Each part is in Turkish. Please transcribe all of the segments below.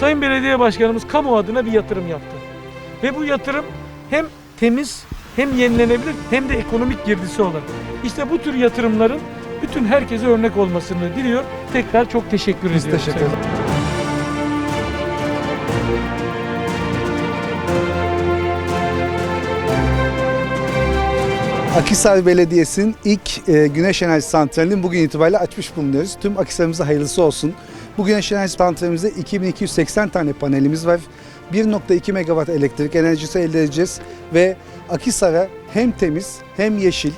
Sayın Belediye Başkanımız kamu adına bir yatırım yaptı. Ve bu yatırım hem temiz hem yenilenebilir hem de ekonomik girdisi olan. İşte bu tür yatırımların bütün herkese örnek olmasını diliyor. Tekrar çok teşekkür Biz ediyorum. teşekkür Sayın ederiz. Akhisar Belediyesi'nin ilk e, güneş enerji santralini bugün itibariyle açmış bulunuyoruz. Tüm Akhisar'ımıza hayırlısı olsun. Bu güneş enerji santralimizde 2280 tane panelimiz var. 1.2 megawatt elektrik enerjisi elde edeceğiz ve Akhisar'a hem temiz hem yeşil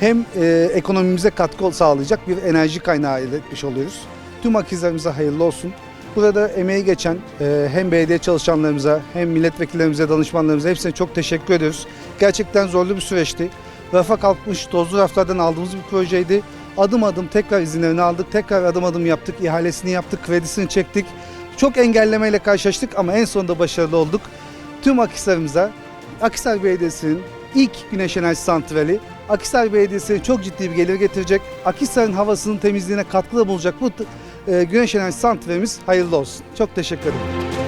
hem e, ekonomimize katkı sağlayacak bir enerji kaynağı elde etmiş oluyoruz. Tüm Akhisar'ımıza hayırlı olsun. Burada emeği geçen e, hem belediye çalışanlarımıza hem milletvekillerimize, danışmanlarımıza hepsine çok teşekkür ediyoruz. Gerçekten zorlu bir süreçti. Rafa kalkmış tozlu raflardan aldığımız bir projeydi. Adım adım tekrar izinlerini aldık, tekrar adım adım yaptık, ihalesini yaptık, kredisini çektik. Çok engellemeyle karşılaştık ama en sonunda başarılı olduk. Tüm Akhisar'ımıza, Akhisar Belediyesi'nin ilk güneş enerji santrali, Akhisar Belediyesi'ne çok ciddi bir gelir getirecek. Akhisar'ın havasının temizliğine katkıda bulacak bu e, güneş enerji santralimiz hayırlı olsun. Çok teşekkür ederim.